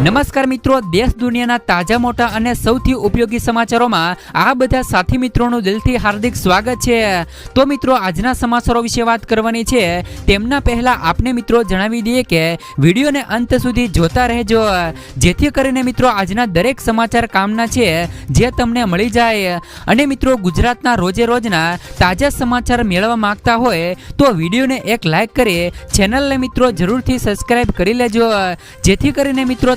નમસ્કાર મિત્રો, દેશ દુનિયાના તાજા, મોટા અને સૌથી ઉપયોગી સમાચારોમાં આ બધા સાથી મિત્રોનું દિલથી હાર્દિક સ્વાગત છે. તો મિત્રો, આજના સમાચારો વિશે વાત કરવાની છે. તેમના પહેલા આપને મિત્રો જણાવી દઈએ કે વિડીયોને અંત સુધી જોતા રહેજો. જેથી કરીને મિત્રો, આજના દરેક સમાચાર કામના છે, જે તમને મળી જાય. અને મિત્રો, ગુજરાતના રોજે રોજના તાજા સમાચાર મેળવવા માંગતા હોય, તો વિડીયોને એક લાઇક કરી ચેનલને મિત્રો જરૂરથી સબસ્ક્રાઈબ કરી લેજો. જેથી કરીને મિત્રો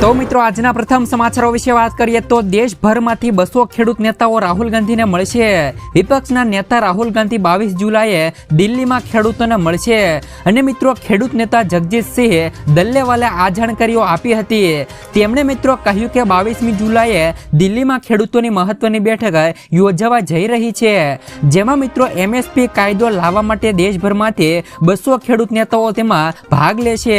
તો મિત્રો, આજના પ્રથમ સમાચારો વિશે વાત કરીએ તો દેશભરમાંથી બસો ખેડૂત નેતાઓ રાહુલ ગાંધીને મળશે. વિપક્ષના નેતા રાહુલ ગાંધી બાવીસ જુલાઈએ દિલ્હીમાં ખેડૂતોને મળશે. અને મિત્રો, ખેડૂત નેતા જગજીતસિંહ દલ્લેવાલે આ જાણકારીઓ આપી હતી. તેમણે મિત્રો કહ્યું કે બાવીસમી જુલાઈએ દિલ્હીમાં ખેડૂતોની મહત્વની બેઠક યોજવા જઈ રહી છે. જેમાં મિત્રો, એમએસપી કાયદો લાવવા માટે દેશભરમાંથી બસો ખેડૂત નેતાઓ તેમાં ભાગ લેશે.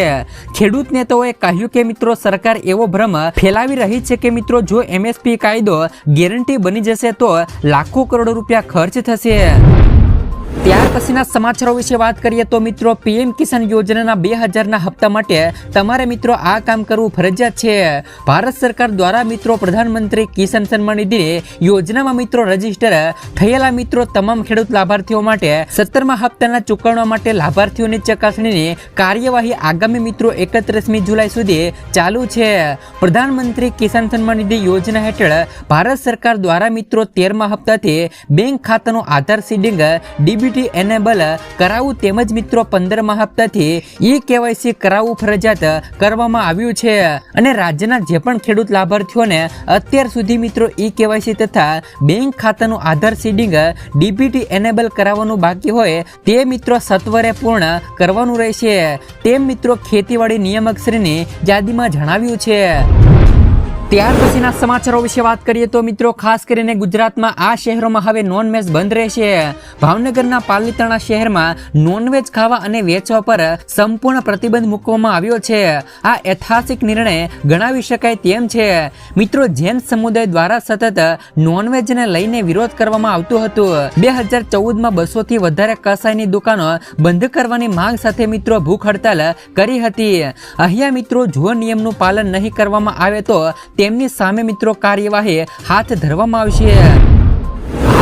ખેડૂત નેતાઓએ કહ્યું કે મિત્રો, સરકાર એવો ભ્રમ ફેલાવી રહી છે કે મિત્રો, જો એમએસપી કાયદો ગેરંટી બની જશે તો લાખો કરોડ રૂપિયા ખર્ચ થશે. ત્યાર પછીના સમાચારો વિશે વાત કરીએ તો મિત્રો, પીએમ કિસાન યોજનાના બે હજારના હપ્તા માટે તમારે મિત્રો આ કામ કરવું ફરજિયાત છે. ભારત સરકાર દ્વારા મિત્રો પ્રધાનમંત્રી કિસાન સન્માન નિધિ યોજનામાં મિત્રો રજિસ્ટર થયેલા મિત્રો તમામ ખેડૂત લાભાર્થીઓ માટે, સત્તરમા હપ્તાના ચૂકવણા માટે લાભાર્થીઓની ચકાસણીની કાર્યવાહી આગામી મિત્રો એકત્રીસમી જુલાઈ સુધી ચાલુ છે. પ્રધાનમંત્રી કિસાન સન્માન નિધિ યોજના હેઠળ ભારત સરકાર દ્વારા મિત્રો તેરમા હપ્તાથી બેંક ખાતાનું આધાર સીડિંગ, ડીબીટી એનેબલ કરાવવું તેમજ મિત્રો પંદરમા હપ્તાથી ઈ કેવાયસી કરાવવું ફરજિયાત કરવામાં આવ્યું છે. અને રાજ્યના જે પણ ખેડૂત લાભાર્થીઓને અત્યાર સુધી મિત્રો ઈ કેવાયસી તથા બેંક ખાતાનું આધાર સીડિંગ ડીબીટી એનેબલ કરાવવાનું બાકી હોય તે મિત્રો સત્વરે પૂર્ણ કરવાનું રહેશે. તેમ મિત્રો ખેતીવાડી નિયામક શ્રીની યાદીમાં જણાવ્યું છે. ત્યાર પછીના સમાચારો વિશે વાત કરીએ તો મિત્રો, ખાસ કરીને ગુજરાતમાં આ શહેરોમાં હવે નોનવેજ બંધ રહેશે. ભાવનગરના પાલિતાણા શહેરમાં નોનવેજ ખાવા અને વેચવા પર સંપૂર્ણ પ્રતિબંધ મૂકવામાં આવ્યો છે. આ ઐતિહાસિક નિર્ણય ગણાવી શકાય તેમ છે. મિત્રો, જૈન સમુદાય દ્વારા સતત નોનવેજને લઈને વિરોધ કરવામાં આવતો હતો. બે હજાર ચૌદમાં બસોથી વધારે કસાઈની દુકાનો બંધ કરવાની માંગ સાથે મિત્રો ભૂખ હડતાલ કરી હતી. અહીંયા મિત્રો જો નિયમનું પાલન નહીં કરવામાં આવે તો તેમની સામે મિત્રો કાર્યવાહી હાથ ધરવામાં આવશે.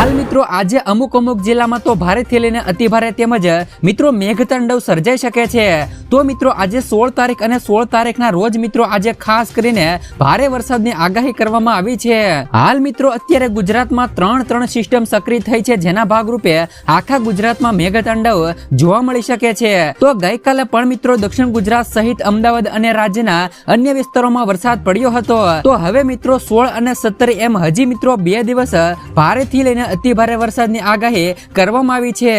હાલ મિત્રો આજે અમુક અમુક જિલ્લામાં તો ભારેથી લઈને અતિ ભારે તેમજ મિત્રો મેઘતાંડવ સર્જાઈ શકે છે. તો મિત્રો આજે સોળ તારીખ અને સોળ તારીખના રોજ મિત્રો આજે ખાસ કરીને ભારે વરસાદની આગાહી કરવામાં આવી છે. હાલ મિત્રો અત્યારે ગુજરાતમાં ત્રણ ત્રણ સિસ્ટમ સક્રિય થઈ છે જેના ભાગરૂપે આખા ગુજરાતમાં મેઘતાંડવ જોવા મળી શકે છે. તો ગઈકાલે પણ મિત્રો દક્ષિણ ગુજરાત સહિત અમદાવાદ અને રાજ્યના અન્ય વિસ્તારોમાં વરસાદ પડ્યો હતો. તો હવે મિત્રો સોળ અને સત્તર એમ હજી મિત્રો બે દિવસ ભારેથી લઈને અતિ ભારે વરસાદની આગાહી કરવામાં આવી છે.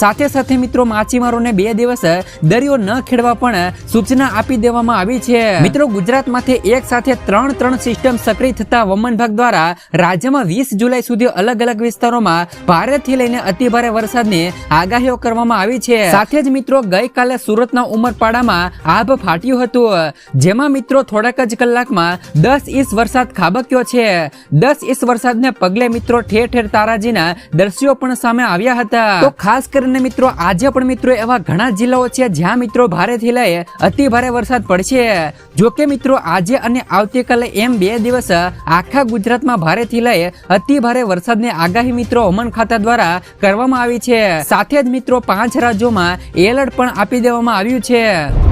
સાથે સાથે મિત્રો, માછીમારોને બે દિવસ દરિયો ન ખેડવા પણ સૂચના આપી દેવામાં આવી છે. મિત્રો, ગુજરાતમાંથી એક સાથે ત્રણ ત્રણ સિસ્ટમ સક્રિય થતા વમન વિભાગ દ્વારા રાજ્યમાં વીસ જુલાઈ સુધી અલગ અલગ વિસ્તારોમાં ભારેથી લઈને અતિ ભારે વરસાદની આગાહીઓ કરવામાં આવી છે. સાથે જ મિત્રો, ગઈકાલે સુરતના ઉમરપાડામાં આભ ફાટ્યું હતું. જેમાં મિત્રો, થોડાક જ કલાકમાં દસ ઇંચ વરસાદ ખાબક્યો છે. દસ ઇંચ વરસાદને પગલે મિત્રો, ઠેર ઠેર તારાજીના દ્રશ્યો પણ સામે આવ્યા હતા. તો ખાસ કરીને મિત્રો, આજે પણ મિત્રો એવા ઘણા જિલ્લાઓ છે જ્યાં મિત્રો ભારેથી લઈ અતિ ભારે વરસાદ પડશે. જો મિત્રો, આજે અને આવતીકાલે એમ બે દિવસ આખા ગુજરાતમાં ભારેથી લઈ અતિ ભારે વરસાદની આગાહી મિત્રો હવામાન ખાતા દ્વારા કરવામાં આવી છે. સાથે જ મિત્રો, પાંચ રાજ્યોમાં એલર્ટ પણ આપી દેવામાં આવ્યું છે.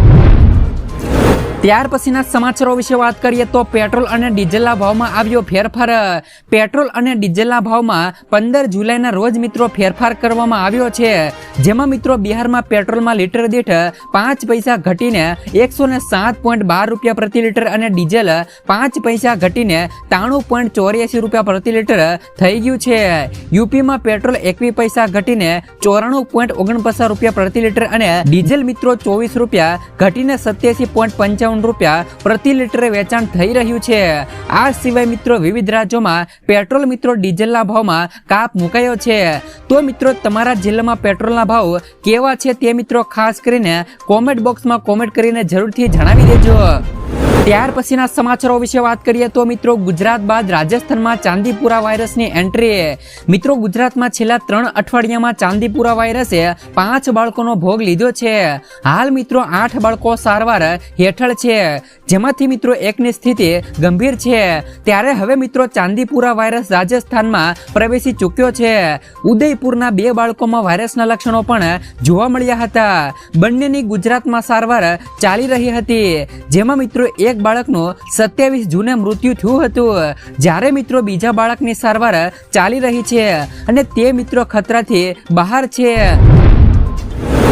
ત્યાર પછીના સમાચારો વિશે વાત કરીએ તો પેટ્રોલ અને ડીઝલના ભાવમાં આવ્યો ફેરફાર. પેટ્રોલ અને ડીઝલના ભાવમાં પંદર જુલાઈના રોજ મિત્રો ફેરફાર કરવામાં આવ્યો છે. જેમાં મિત્રો બિહારમાં પેટ્રોલમાં લીટર દીઠ પાંચ પૈસા ઘટીને એકસો ને સાત પોઈન્ટ બાર રૂપિયા પ્રતિ લીટર અને ડીઝલ પાંચ પૈસા ઘટીને ત્રાણું પોઈન્ટ ચોર્યાસી રૂપિયા પ્રતિ લીટર થઈ ગયું છે. યુપીમાં પેટ્રોલ એકવીસ પૈસા ઘટીને ચોરાણું પોઈન્ટ ઓગણપચાસ રૂપિયા પ્રતિ લીટર અને ડીઝલ મિત્રો ચોવીસ રૂપિયા ઘટીને સત્યાસી પોઈન્ટ પંચાવન રૂપિયા પ્રતિ લીટરે વેચાણ થઈ રહ્યું છે. આ સિવાય મિત્રો વિવિધ રાજ્યોમાં પેટ્રોલ મિત્રો ડીઝલના ભાવમાં કાપ મુકાયો છે. તો મિત્રો તમારા જિલ્લામાં પેટ્રોલના ભાવ કેવા છે તે મિત્રો ખાસ કરીને કોમેન્ટ બોક્સમાં કોમેન્ટ કરીને જરૂરથી જણાવી દેજો. ત્યાર પછીના સમાચારો વિશે વાત કરીએ તો મિત્રો ગુજરાત બાદ રાજસ્થાનમાં ચાંદીપુરા વાયરસની એન્ટ્રી. મિત્રો ગુજરાતમાં છેલ્લા ત્રણ અઠવાડિયામાં ચાંદીપુરા વાયરસે પાંચ બાળકોનો ભોગ લીધો છે. હાલ મિત્રો આઠ બાળકો સારવાર હેઠળ છે. જેમાંથી મિત્રો એકની સ્થિતિ ગંભીર છે. ત્યારે હવે મિત્રો ચાંદીપુરા વાયરસ રાજસ્થાનમાં પ્રવેશી ચૂક્યો છે. ઉદયપુરના બે બાળકોમાં વાયરસના લક્ષણો પણ જોવા મળ્યા હતા. બંનેની ગુજરાતમાં સારવાર ચાલી રહી હતી. જેમાં મિત્રો એક બાળકનું સત્યાવીસ જૂને મૃત્યુ થયું હતું. જ્યારે મિત્રો બીજા બાળકની સારવાર ચાલી રહી છે અને તે મિત્રો ખતરાથી બહાર છે.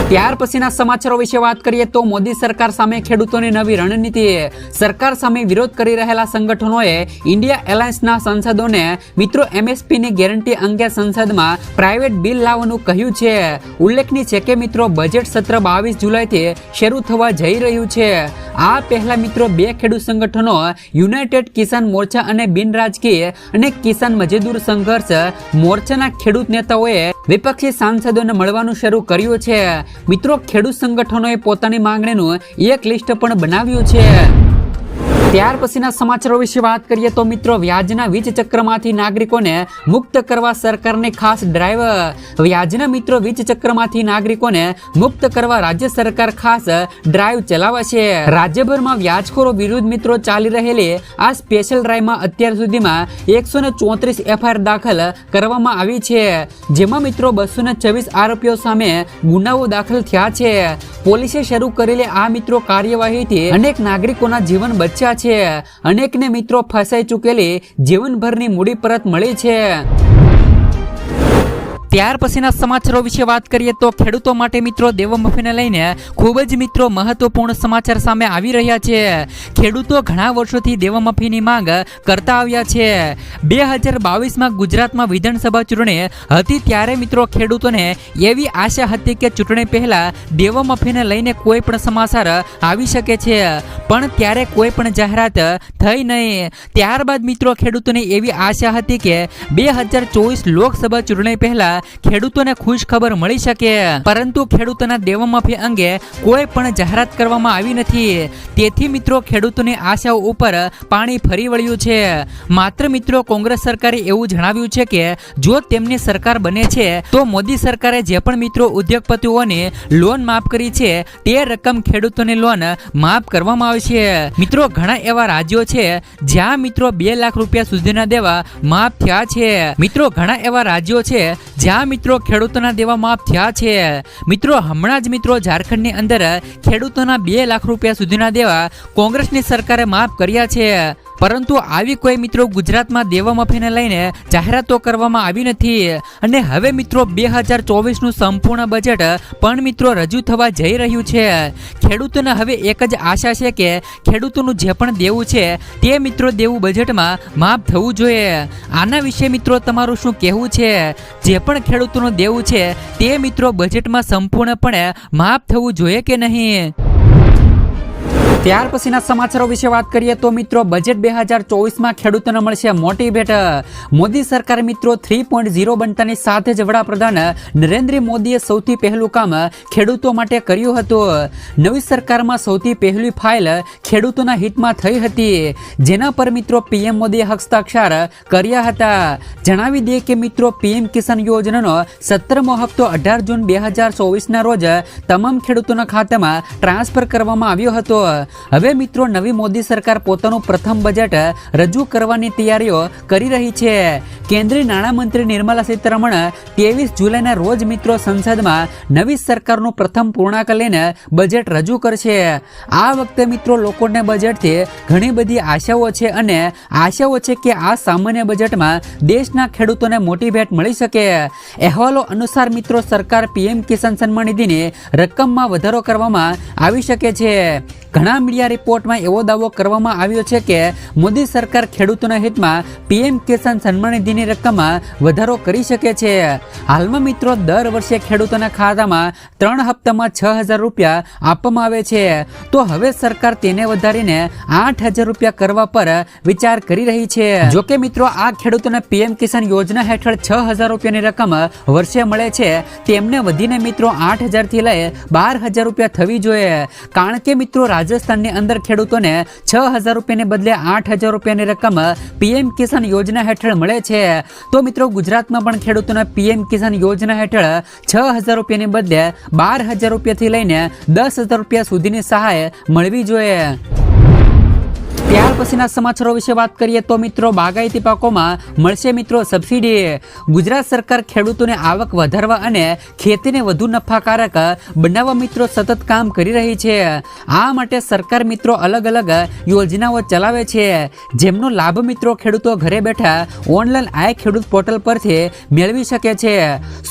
ત્યાર પછીના સમાચારો વિશે વાત કરીએ તો મોદી સરકાર સામે ખેડૂતોની નવી રણનીતિ. સરકાર સામે વિરોધ કરી રહેલા સંગઠનોએ ઇન્ડિયા એલાયન્સના સંસદોને મિત્રો એમએસપીની ગેરંટી અંગે સંસદમાં પ્રાઇવેટ બિલ લાવવાનું કહ્યું છે. ઉલ્લેખનીય છે કે મિત્રો બજેટ સત્ર બાવીસ જુલાઈથી શરૂ થવા જઈ રહ્યું છે. આ પહેલા મિત્રો બે ખેડૂત સંગઠનો યુનાઇટેડ કિસાન મોરચા અને બિન રાજકીય અને કિસાન મજદૂર સંઘર્ષ મોરચાના ખેડૂત નેતાઓએ વિપક્ષી સાંસદોને મળવાનું શરૂ કર્યું છે. મિત્રો ખેડૂત સંગઠનોએ પોતાની માંગણીનું એક લિસ્ટ પણ બનાવ્યું છે. ત્યાર પછીના સમાચારો વિશે વાત કરીએ તો મિત્રો, વ્યાજના વીજ ચક્રમાંથી નાગરિકોને મુક્ત કરવા સરકારની ખાસ ડ્રાઈવ વ્યાજના મિત્રો, વીજ ચક્રમાંથી નાગરિકોને મુક્ત કરવા રાજ્ય સરકાર ખાસ ડ્રાઈવ ચલાવે છે રાજ્યભરમાં વ્યાજખોરો વિરુદ્ધ મિત્રો ચાલી રહેલી આ સ્પેશિયલ ડ્રાઈવમાં અત્યાર સુધીમાં એકસો ને ચોત્રીસ એફઆઈઆર દાખલ કરવામાં આવી છે. જેમાં મિત્રો, બસો ને છવ્વીસ આરોપીઓ સામે ગુનાઓ દાખલ થયા છે. પોલીસે શરૂ કરેલી આ મિત્રો કાર્યવાહીથી અનેક નાગરિકોના જીવન બચ્યા છે. અનેકને મિત્રો ફસાઈ ચૂકેલી જીવનભરની મૂડી પરત મળી છે. ત્યાર પછીના સમાચારો વિશે વાત કરીએ તો ખેડૂતો માટે મિત્રો દેવમફીને લઈને ખૂબ જ મિત્રો મહત્વપૂર્ણ સમાચાર સામે આવી રહ્યા છે. ખેડૂતો ઘણા વર્ષોથી દેવમફીની માંગ કરતા આવ્યા છે. બે હજાર બાવીસમાં ગુજરાતમાં વિધાનસભા ચૂંટણી હતી ત્યારે મિત્રો ખેડૂતોને એવી આશા હતી કે ચૂંટણી પહેલાં દેવમફીને લઈને કોઈ પણ સમાચાર આવી શકે છે. પણ ત્યારે કોઈ પણ જાહેરાત થઈ નહીં. ત્યારબાદ મિત્રો ખેડૂતોને એવી આશા હતી કે બે હજાર ચોવીસ લોકસભા ચૂંટણી પહેલા ખેડૂતોને ખુશ ખબર મળી શકે. પરંતુ ખેડૂતોના દેવામાફી અંગે કોઈ પણ જાહેરાત કરવામાં આવી નથી. તેથી મિત્રો, ખેડૂતોની આશાઓ ઉપર પાણી ફરી વળ્યું છે. માત્ર મિત્રો, કોંગ્રેસ સરકારે એવું જણાવ્યું છે કે, જો તેમની સરકાર બને છે, તો મોદી સરકારે જે પણ મિત્રો ઉદ્યોગપતિઓની લોન માફ કરી છે, તે રકમ ખેડૂતોને લોન માફ કરવામાં આવશે મિત્રો, ઘણા એવા રાજ્યો છે, જ્યાં મિત્રો બે લાખ રૂપિયા સુધીના દેવા માફ થયા છે. મિત્રો, ઘણા એવા રાજ્યો છે જ્યાં મિત્રો ખેડૂતોના દેવા માફ થયા છે. મિત્રો, હમણાં જ મિત્રો ઝારખંડની અંદર ખેડૂતોના બે લાખ રૂપિયા સુધીના દેવા કોંગ્રેસની સરકારે માફ કર્યા છે. પરંતુ આવી કોઈ મિત્રો ગુજરાતમાં દેવા મફીને લઈને જાહેરાતો કરવામાં આવી નથી. અને હવે મિત્રો બે હજાર ચોવીસનું સંપૂર્ણ બજેટ પણ મિત્રો રજૂ થવા જઈ રહ્યું છે. ખેડૂતોને હવે એક જ આશા છે કે ખેડૂતોનું જે પણ દેવું છે તે મિત્રો દેવું બજેટમાં માફ થવું જોઈએ. આના વિશે મિત્રો તમારું શું કહેવું છે? જે પણ ખેડૂતોનું દેવું છે તે મિત્રો બજેટમાં સંપૂર્ણપણે માફ થવું જોઈએ કે નહીં? ત્યાર પછીના સમાચારો વિશે વાત કરીએ તો મિત્રો, બજેટ બે હજાર ચોવીસમાં ખેડૂતોને મળશે મોટી ભેટ. મોદી સરકાર મિત્રો થ્રી પોઈન્ટ ઝીરો બનતાની સાથે જ વડાપ્રધાન નરેન્દ્ર મોદીએ સૌથી પહેલું કામ ખેડૂતો માટે કર્યું હતું. નવી સરકારમાં સૌથી પહેલી ફાઇલ ખેડૂતોના હિતમાં થઈ હતી. જેના પર મિત્રો પીએમ મોદીએ હસ્તાક્ષર કર્યા હતા. જણાવી દઈએ કે મિત્રો, પીએમ કિસાન યોજનાનો સત્તરમો હપ્તો અઢાર જૂન બે હજાર ચોવીસના રોજ તમામ ખેડૂતોના ખાતામાં ટ્રાન્સફર કરવામાં આવ્યો હતો. હવે મિત્રો નવી મોદી સરકાર પોતાનું પ્રથમ બજેટ રજૂ કરવાની તૈયારીઓ કરી રહી છે. કેન્દ્રીય નાણામંત્રી નિર્મલા સીતારમણ ત્રેવીસ જુલાઈના રોજ મિત્રો સંસદમાં નવી સરકારનું પ્રથમ પૂર્ણાંક લઈને બજેટ રજૂ કરશે. આ વખતે મિત્રો લોકોને બજેટથી ઘણી બધી આશાઓ છે અને આશાઓ છે કે આ સામાન્ય બજેટમાં દેશના ખેડૂતોને મોટી ભેટ મળી શકે. અહેવાલો અનુસાર મિત્રો સરકાર પીએમ કિસાન સન્માન નિધિની રકમમાં વધારો કરવામાં આવી શકે છે. ઘણા મીડિયા રિપોર્ટમાં એવો દાવો કરવામાં આવ્યો છે કે મોદી સરકાર ખેડૂતોના હિતમાં પીએમ કિસાન સન્માન નિધિની રકમમાં વધારો કરી શકે છે. હાલમાં મિત્રો, દર વર્ષે ખેડૂતોના ખાતામાં ત્રણ હપ્તામાં છ હજાર રૂપિયા આપવામાં આવે છે. તો હવે સરકાર તેને વધારીને આઠ હજાર રૂપિયા કરવા પર વિચાર કરી રહી છે. જોકે મિત્રો, આ ખેડૂતોને પીએમ કિસાન યોજના હેઠળ છ હજાર રૂપિયાની રકમ વર્ષે મળે છે. તેમને વધીને મિત્રો આઠ હજારથી લઈ બાર હજાર રૂપિયા થવી જોઈએ. કારણ કે મિત્રો રાજસ્થાન કિસાનની અંદર ખેડૂતોને છ હજાર રૂપિયાને બદલે આઠ હજાર રૂપિયાની રકમ પીએમ કિસાન યોજના હેઠળ મળે છે. તો મિત્રો ગુજરાતમાં પણ ખેડૂતોને પીએમ કિસાન યોજના હેઠળ છ હજાર રૂપિયાને બદલે બાર હજાર રૂપિયાથી લઈને દસ હજાર રૂપિયા સુધીની સહાય મળવી જોઈએ. ત્યાર પછીના સમાચારો વિશે વાત કરીએ તો મિત્રો બાગાયતી પાકોમાં મળશે મિત્રો સબસિડી. ગુજરાત સરકાર ખેડૂતોને આવક વધારવા અને ખેતીને વધુ નફાકારક બનાવવા મિત્રો સતત કામ કરી રહી છે. આ માટે સરકાર મિત્રો અલગ અલગ યોજનાઓ ચલાવે છે. જેમનો લાભ મિત્રો ખેડૂતો ઘરે બેઠા ઓનલાઈન આય ખેડૂત પોર્ટલ પરથી મેળવી શકે છે.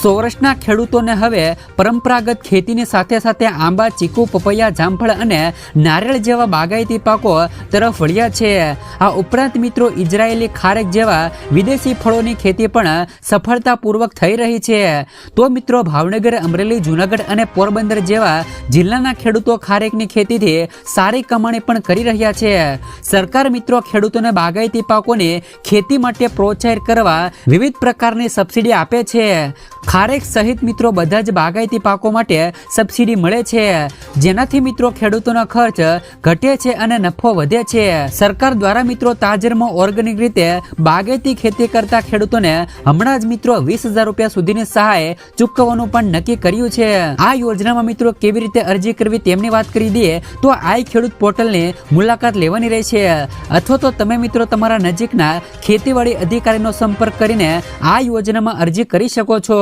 સૌરાષ્ટ્રના ખેડૂતોને હવે પરંપરાગત ખેતીની સાથે સાથે આંબા, ચીકુ, પપૈયા, જામફળ અને નારિયેળ જેવા બાગાયતી પાકો તરફ વળ્યા છે. આ ઉપરાંત મિત્રો, ઇઝરાયેલી ખારેક જેવા વિદેશી ફળોની ખેતી પણ સફળતાપૂર્વક થઈ રહી છે. તો મિત્રો, ભાવનગર, અમરેલી, જૂનાગઢ અને પોરબંદર જેવા જિલ્લાના ખેડૂતો ખારેકની ખેતીથી સારી કમાણી પણ કરી રહ્યા છે. સરકાર મિત્રો, ખેડૂતોને બાગાયતી પાકોની ખેતી માટે પ્રોત્સાહિત કરવા વિવિધ પ્રકારની સબસિડી આપે છે. ખારેક સહિત મિત્રો બધા જ બાગાયતી પાકો માટે સબસિડી મળે છે. જેનાથી મિત્રો ખેડૂતોનો ખર્ચ ઘટે છે અને નફો વધે છે. સરકાર દ્વારા મિત્રો તાજેરમાં ઓર્ગેનિક રીતે બાગાયતી ખેતી કરતા ખેડૂતોને હમણાં જ મિત્રો વીસ હજાર રૂપિયા સુધીની સહાય ચૂકવવાનું પણ નક્કી કર્યું છે. આ યોજનામાં મિત્રો કેવી રીતે અરજી કરવી તેમની વાત કરી દઈએ તો આ ખેડૂત પોર્ટલની મુલાકાત લેવાની રહેશે અથવા તો તમે મિત્રો તમારા નજીકના ખેતીવાડી અધિકારીનો સંપર્ક કરીને આ યોજનામાં અરજી કરી શકો છો.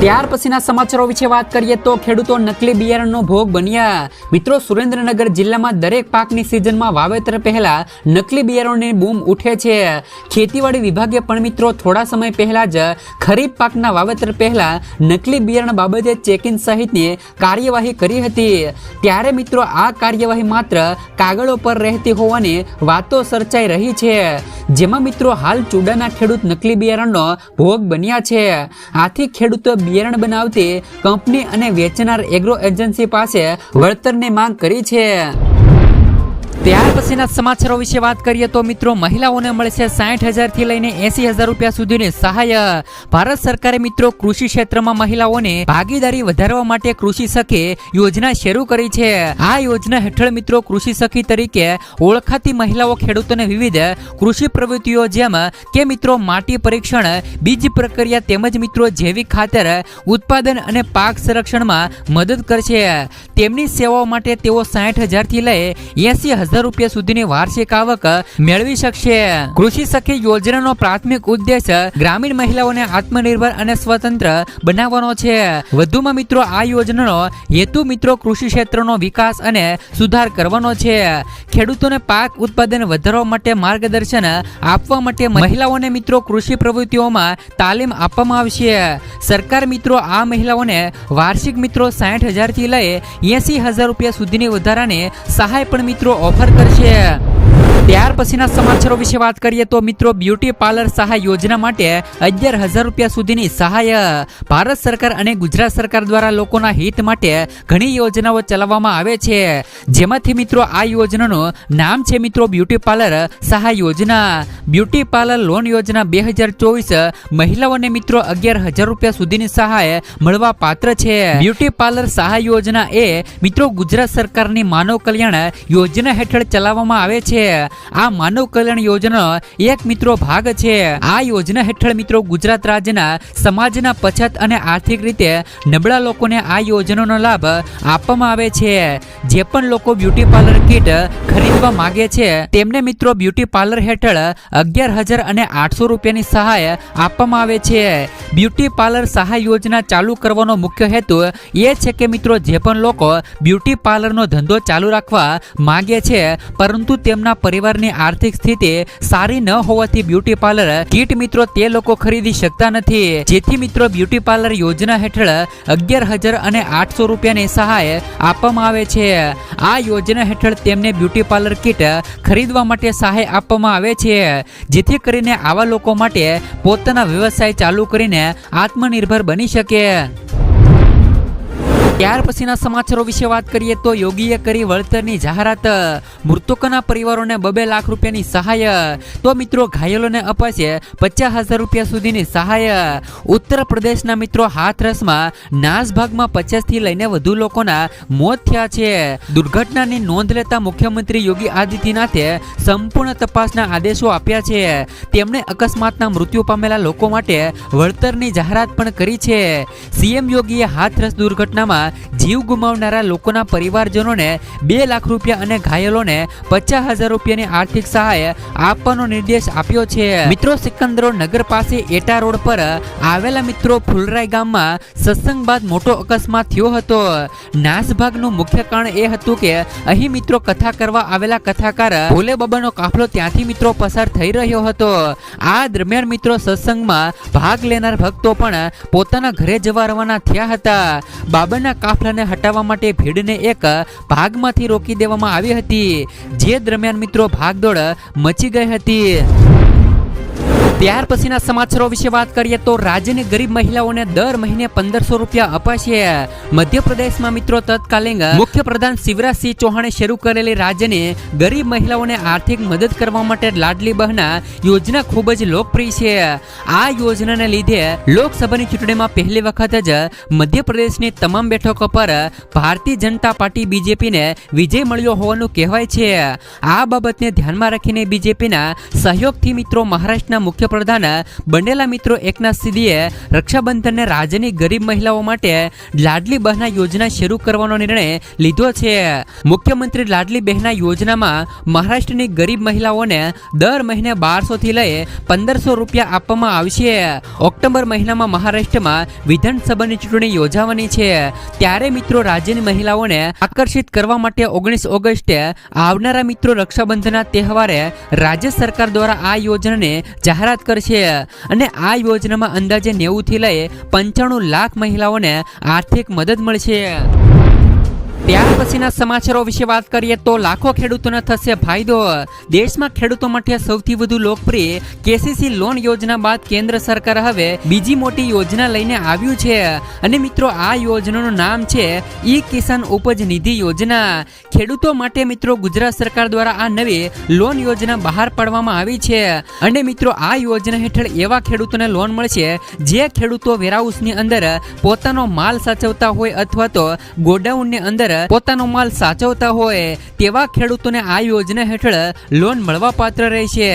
ત્યાર પછીના સમાચારો વિશે વાત કરીએ તો ખેડૂતો નકલી બિયારણનો ભોગ બન્યા. મિત્રો, સુરેન્દ્રનગર જિલ્લામાં દરેક પાકની સિઝનમાં વાવેતર પહેલા નકલી બિયારણની બૂમ ઉઠે છે. ખેતીવાડી વિભાગે પણ મિત્રો, થોડા સમય પહેલા જ ખરીફ પાકના વાવેતર પહેલા નકલી બિયારણ બાબતે ચેકિંગ સહિતની કાર્યવાહી કરી હતી. ત્યારે મિત્રો, આ કાર્યવાહી માત્ર કાગળો પર રહેતી હોવાની વાતો સર્ચાઈ રહી છે. જેમાં મિત્રો, હાલ ચૂડાના ખેડૂત નકલી બિયારણનો ભોગ બન્યા છે. આથી ખેડૂતો બિયારણ બનાવતી કંપની અને વેચનાર એગ્રો એજન્સી પાસે વળતરની માંગ કરી છે. ત્યાર પછીના સમાચારો વિશે વાત કરીએ તો મિત્રો, મહિલાઓને મળશે સાઠ હજારથી લઈને એસી હજાર રૂપિયા સુધીની સહાય. ભારત સરકારે મિત્રો, કૃષિ ક્ષેત્રમાં મહિલાઓને ભાગીદારી વધારવા માટે કૃષિ સખી યોજના શરૂ કરી છે. આ યોજના હેઠળ મિત્રો, કૃષિ સખી તરીકે ઓળખાતી મહિલાઓ ખેડૂતોને વિવિધ કૃષિ પ્રવૃત્તિઓ જેમ કે મિત્રો, માટી પરીક્ષણ, બીજ પ્રક્રિયા તેમજ મિત્રો, જૈવિક ખાતર, ઉત્પાદન અને પાક સંરક્ષણમાં મદદ કરશે. તેમની સેવાઓ માટે તેઓ સાઠ હજારથી લઈ એસી હજાર રૂપિયા સુધીની વાર્ષિક આવક મેળવી શકશે. કૃષિ સખી યોજનાનો પ્રાથમિક ઉદ્દેશ ગ્રામીણ મહિલાઓને આત્મનિર્ભર અને સ્વતંત્ર બનાવવાનો છે. વધુમાં મિત્રો, આ યોજનાનો હેતુ મિત્રો કૃષિ ક્ષેત્રનો વિકાસ અને સુધાર કરવાનો છે. ખેડૂતોને પાક ઉત્પાદન વધારવા માટે માર્ગદર્શન આપવા માટે મહિલાઓને મિત્રો કૃષિ પ્રવૃત્તિઓમાં તાલીમ આપવામાં આવશે. સરકાર મિત્રો, આ મહિલાઓને વાર્ષિક મિત્રો સાઠ હજારથી લઈ એસી હજાર રૂપિયા સુધીની વધારાને સહાય પણ મિત્રો ઓફર કરશે. ત્યાર પછીના સમાચારો વિશે વાત કરીએ તો મિત્રો બ્યુટી પાર્લર સહાય યોજના માટે અગિયાર હજાર રૂપિયા સુધીની સહાય ભારત સરકાર અને ગુજરાત સરકાર દ્વારા લોકોના હિત માટે ઘણી યોજનાઓ ચલાવવામાં આવે છે. જેમાંથી મિત્રો આ યોજનાનું નામ છે મિત્રો બ્યુટી પાર્લર સહાય યોજના. બ્યુટી પાર્લર લોન યોજના બે હજાર ચોવીસ મહિલાઓને મિત્રો અગિયાર હજાર રૂપિયા સુધીની સહાય મળવા પાત્ર છે. બ્યુટી પાર્લર સહાય યોજના એ મિત્રો ગુજરાત સરકારની માનવ કલ્યાણ યોજના હેઠળ ચલાવવામાં આવે છે. આ માનવ કલ્યાણ યોજના એક મિત્રો ભાગ છે. આ યોજના હેઠળ મિત્રો ગુજરાત રાજ્યના સમાજના પછાત અને આર્થિક રીતે નબળા લોકોને આ યોજનાનો લાભ આપવામાં આવે છે. જે પણ લોકો બ્યુટી પાર્લર કીટ ખરીદવા માંગે છે, તેમને મિત્રો બ્યુટી પાર્લર હેઠળ અગિયાર હજાર અને આઠસો રૂપિયાની સહાય આપવામાં આવે છે. બ્યુટી પાર્લર સહાય યોજના ચાલુ કરવાનો મુખ્ય હેતુ એ છે કે મિત્રો જે પણ લોકો બ્યુટી પાર્લરનો ધંધો ચાલુ રાખવા માગે છે, પરંતુ તેમના પરિવારની આર્થિક સ્થિતિ સારી ન હોવાથી બ્યુટી પાર્લર કીટ મિત્રો તે લોકો ખરીદી શકતા નથી. જેથી મિત્રો બ્યુટી પાર્લર યોજના હેઠળ અગિયાર હજાર અને આઠસો રૂપિયાની સહાય આપવામાં આવે છે. આ યોજના હેઠળ તેમને બ્યુટી પાર્લર કીટ ખરીદવા માટે સહાય આપવામાં આવે છે. જેથી કરીને આવા લોકો માટે પોતાના વ્યવસાય ચાલુ કરીને આત્મનિર્ભર બની શકે. ત્યાર પછીના સમાચારો વિશે વાત કરીએ તો યોગીએ કરી વળતરની જાહેરાત. મૃતકોના પરિવારોને બબે લાખ રૂપિયાની સહાય. તો મિત્રો ઘાયલોને અપાશે પચાસ હજાર રૂપિયા સુધીની સહાય. ઉત્તર પ્રદેશના મિત્રો હાથરસમાં નાસભાગમાં પચાસથી લઈને વધુ લોકોના મોત થયા છે. દુર્ઘટનાની નોંધ લેતા મુખ્યમંત્રી યોગી આદિત્યનાથે સંપૂર્ણ તપાસના આદેશો આપ્યા છે. તેમણે અકસ્માતના મૃત્યુ પામેલા લોકો માટે વળતરની જાહેરાત પણ કરી છે. સીએમ યોગીએ હાથરસ દુર્ઘટનામાં જીવ ગુમાવનારા લોકોના પરિવારજનોને બે લાખ રૂપિયા અને ઘાયલોને પચાસ હજાર રૂપિયાની આર્થિક સહાય આપવાનો નિર્દેશ આપ્યો છે. મિત્રો, સિકંદરો નગર પાસે એટા રોડ પર આવેલા મિત્રો ફુલરાઈ ગામમાં સત્સંગ બાદ મોટો અકસ્માત થયો હતો. નાસભાગનું મુખ્ય કારણ એ હતું કે અહીં મિત્રો કથા કરવા આવેલા કથાકાર ભોલે બાબાનો કાફલો ત્યાંથી મિત્રો પસાર થઈ રહ્યો હતો. આ દરમિયાન મિત્રો સત્સંગમાં ભાગ લેનાર ભક્તો પણ પોતાના ઘરે જવા રવાના થયા હતા. બાબાના કાફલાને હટાવવા માટે ભીડને એક ભાગમાંથી રોકી દેવામાં આવી હતી. જે દરમિયાન મિત્રો ભાગદોડ મચી ગઈ હતી. ત્યાર પછીના સમાચારો વિશે વાત કરીએ તો રાજ્યની ગરીબ મહિલાઓને દર મહિને પંદરસો રૂપિયા અપાશે. મધ્યપ્રદેશમાં મિત્રો તત્કાલીન મુખ્યપ્રધાન શિવરાજસિંહ ચૌહાણે શરૂ કરેલી રાજ્યની ગરીબ મહિલાઓને આર્થિક મદદ કરવા માટે લાડલી બહના યોજના ખૂબ જ લોકપ્રિય છે. આ યોજનાને લીધે લોકસભાની ચૂંટણીમાં પહેલી વખત જ મધ્યપ્રદેશની તમામ બેઠકો પર ભારતીય જનતા પાર્ટી બીજેપીને વિજય મળ્યો હોવાનું કહેવાય છે. આ બાબતને ધ્યાનમાં રાખીને બીજેપીના સહયોગથી મિત્રો મહારાષ્ટ્રના મુખ્ય પ્રધાન બનેલા મિત્રો એકનાથ સિદ્ધિએ રક્ષાબંધનને રાજ્યની ગરીબ મહિલાઓ માટે લાડલી બહેના યોજના શરૂ કરવાનો નિર્ણય લીધો છે. મુખ્યમંત્રી લાડલી બહેના યોજનામાં મહારાષ્ટ્રની ગરીબ મહિલાઓને દર મહિને બારસો થી લઈ પંદરસો રૂપિયા આપવામાં આવશે. ઓક્ટોબર મહિનામાં મહારાષ્ટ્રમાં વિધાનસભાની ચૂંટણી યોજાવાની છે. ત્યારે મિત્રો રાજ્યની મહિલાઓને આકર્ષિત કરવા માટે ઓગણીસ ઓગસ્ટે આવનારા મિત્રો રક્ષાબંધનના તહેવારે રાજ્ય સરકાર દ્વારા આ યોજનાને જાહેરાત કરશે. અને આ યોજનામાં અંદાજે નેવું થી લઈ પંચાણું લાખ મહિલાઓને આર્થિક મદદ મળશે. ત્યાર પછીના સમાચારો વિશે વાત કરીએ તો લાખો ખેડૂતોને થશે ફાયદો. દેશમાં ખેડૂતો માટે સૌથી વધુ લોકપ્રિય કેસીસી લોન યોજના બાદ કેન્દ્ર સરકાર હવે બીજી મોટી યોજના લઈને આવ્યું છે. અને મિત્રો, આ યોજનાનું નામ છે ઈ કિસાન ઉપજ નિધિ યોજના. ખેડૂતો માટે મિત્રો, ગુજરાત સરકાર દ્વારા આ નવી લોન યોજના બહાર પાડવામાં આવી છે. અને મિત્રો, આ યોજના હેઠળ એવા ખેડૂતોને લોન મળશે જે ખેડૂતો વેરહાઉસની અંદર પોતાનો માલ સાચવતા હોય અથવા તો ગોડાઉનની અંદર પોતાનો માલ સાચવતા હોય તેવા ખેડૂતોને આ યોજના હેઠળ લોન મળવાપાત્ર રહેશે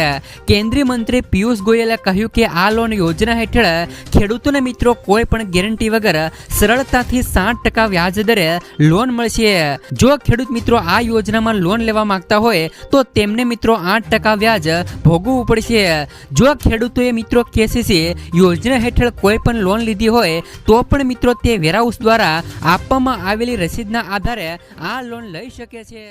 કેન્દ્રીય મંત્રી પિયુષ ગોયલે કહ્યું કે આ લોન યોજના હેઠળ ખેડૂતોને મિત્રો કોઈ પણ ગેરંટી વગર સરળતાથી સાઠ ટકા વ્યાજ દરે લોન મળશે. જો ખેડૂત મિત્રો આ યોજનામાં લોન લેવા માંગતા હોય તો તેમને મિત્રો આઠ ટકા વ્યાજ ભોગવવું પડશે. જો ખેડૂતોએ મિત્રો કેસીસી યોજના હેઠળ કોઈ પણ લોન લીધી હોય તો પણ મિત્રો તે વેરહાઉસ દ્વારા આપવામાં આવેલી રસીદના આધારે આ લોન લઈ શકે છે.